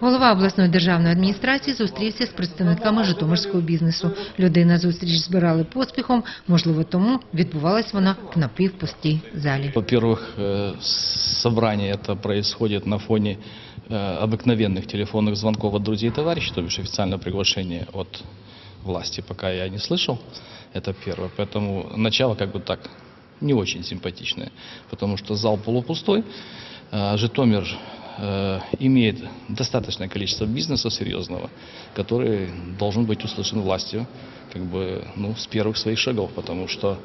Голова обласної державної адміністрації зустрівся з представниками житомирського бізнесу. Людей на зустріч збирали поспіхом, можливо, тому відбувалась вона в напівпустій залі. Во-первых, э, собрание это происходит на фоне э, обыкновенных телефонных звонков от друзей и товарищей, то бишь официальное приглашение от власти пока я не слышал. Это первое. Поэтому начало как бы так не очень симпатичное, потому что зал полупустой. А Житомир э, имеет достаточное количество бизнеса серьезного, который должен быть услышан властью как бы, ну, с первых своих шагов, потому что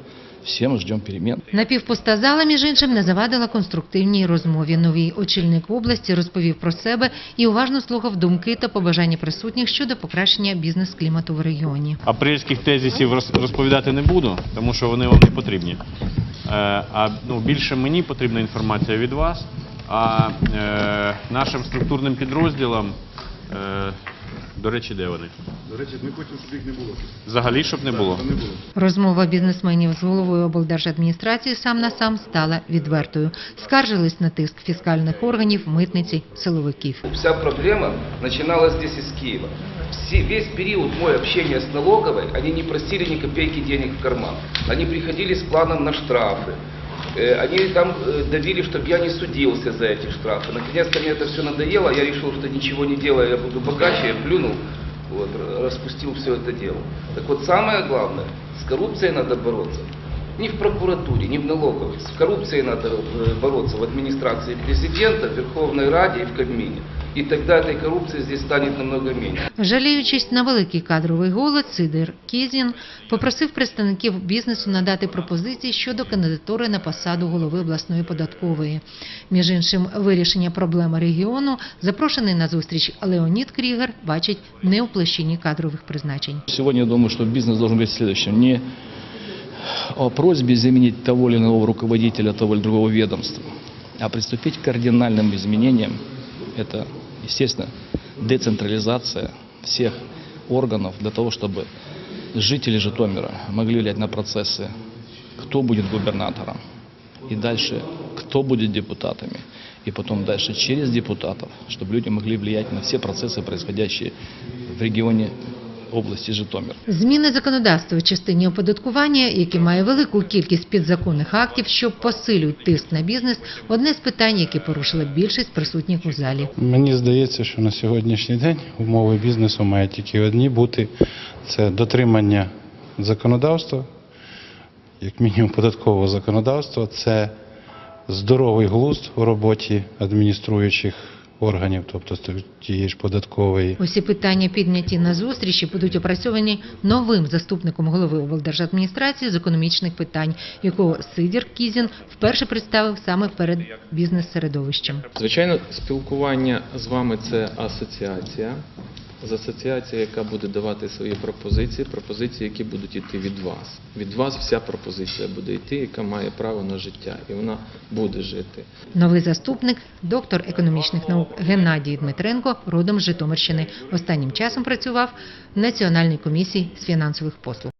все мы ждем перемен. Напівпуста зала, між іншим, не завадила конструктивній розмові. Новий очільник області розповів про себе і уважно слухав думки та побажання присутніх щодо покращення бізнес-клімату в регіоні. Апрельських тезисів роз- розповідати не буду, тому що вони вам не потрібні. Е, А ну, більше мені потрібна інформація від вас, а е, нашим структурним підрозділам, е, до речі, де вони? До речі, ми хочемо, щоб їх не було. Взагалі, щоб не було. Не було. Розмова бізнесменів з головою облдержадміністрації сам на сам стала відвертою. Скаржились на тиск фіскальних органів, митниці, силовиків. Вся проблема начиналась здесь из Киева. Все, весь период мой общения с налоговой, они не просили ни копейки денег в карман. Они приходили с планом на штрафы. Э, Они там э, давили, чтобы я не судился за эти штрафы. Наконец-то мне это все надоело, я решил, что ничего не делая, я буду богаче, я плюнул, вот, р- распустил все это дело. Так вот, самое главное, с коррупцией надо бороться. Не в прокуратуре, не в налоговой. С коррупцией надо э, бороться в администрации президента, в Верховной Раде и в Кабмине. И тогда этой коррупции здесь станет намного меньше. Жаліючись на великий кадровий голод, Сидир Кізін попросив представників бізнесу надати пропозиції щодо кандидатури на посаду голови обласної податкової. Між іншим, вирішення проблеми регіону запрошений на зустріч Леонід Крігер бачить не у площині кадрових призначень. Сегодня я думаю, что бизнес должен быть следующим. Не о просьбе заменить того или иного руководителя того или другого ведомства, а приступить к кардинальным изменениям. Это, естественно, децентрализация всех органов для того, чтобы жители Житомира могли влиять на процессы, кто будет губернатором, и дальше, кто будет депутатами, и потом дальше через депутатов, чтобы люди могли влиять на все процессы, происходящие в регионе области Житомир. Зміни законодавства в частині оподаткування, які має велику кількість підзаконних актів, що посилюють тиск на бізнес, одне з питань, які порушила більшість присутніх у залі. Мені здається, що на сьогоднішній день умови бізнесу мають тільки одні бути: це дотримання законодавства, як мінімум податкового законодавства, це здоровий глузд у роботі адмініструючих органів, тобто тієї ж податкової. Усі питання, підняті на зустрічі, будуть опрацьовані новим заступником голови облдержадміністрації з економічних питань, якого Сидір Кізін вперше представив саме перед бізнес-середовищем. Звичайно, спілкування з вами це асоціація. З асоціація, яка буде давати свої пропозиції, пропозиції, які будуть йти від вас. Від вас вся пропозиція буде йти, яка має право на життя, і вона буде жити. Новий заступник, доктор економічних наук Геннадій Дмитренко, родом з Житомирщини. Останнім часом працював в Національній комісії з фінансових послуг.